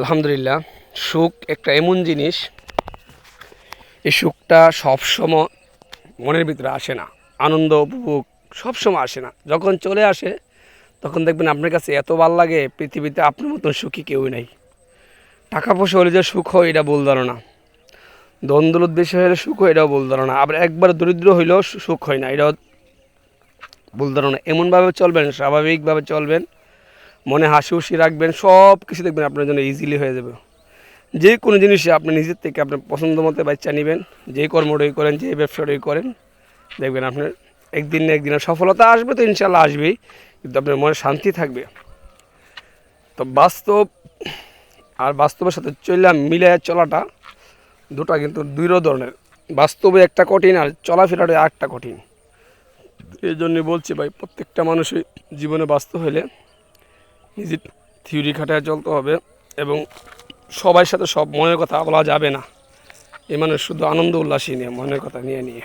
আলহামদুলিল্লাহ, সুখ একটা এমন জিনিস, এই সুখটা সবসময় মনের ভিতরে আসে না, আনন্দ উপভোগ সবসময় আসে না। যখন চলে আসে, তখন দেখবেন আপনার কাছে এত ভালো লাগে, পৃথিবীতে আপনার মতন সুখী কেউই নাই। টাকা পয়সা হলে যে সুখ হয়, এটা বল ধারণা। দ্বন্দ্বল উদ্দেশ্য হলে সুখ হয়, এটাও বল ধারণা। আবার একবার দরিদ্র হইলেও সুখ হয় না, এটাও ভুল ধারণা। এমনভাবে চলবেন, স্বাভাবিকভাবে চলবেন মনে হাসি খুশি রাখবেন, সব কিছু দেখবেন আপনার জন্য ইজিলি হয়ে যাবে। যে কোনো জিনিসই আপনি নিজের থেকে আপনার পছন্দ মতো বাচ্চা নেবেন, যে কর্মটাই করেন, যে ব্যবসাটাই করেন, দেখবেন আপনার একদিন না একদিন সফলতা আসবে তো, ইনশাল্লাহ আসবেই, কিন্তু আপনার মনে শান্তি থাকবে। তো বাস্তব, আর বাস্তবের সাথে চললাম মিলে চলাটা দুটা কিন্তু দুই ধরনের। বাস্তবে একটা কঠিন আর চলাফেরাটা একটা কঠিন। এই জন্যে বলছি ভাই, প্রত্যেকটা মানুষই জীবনে বাস্তব হলে নিজের থিওরি খাটায় চলতে হবে এবং সবার সাথে সব মনের কথা বলা যাবে না। এ মানুষ শুধু আনন্দ উল্লাসই নিয়ে, মনের কথা নিয়ে নিয়ে।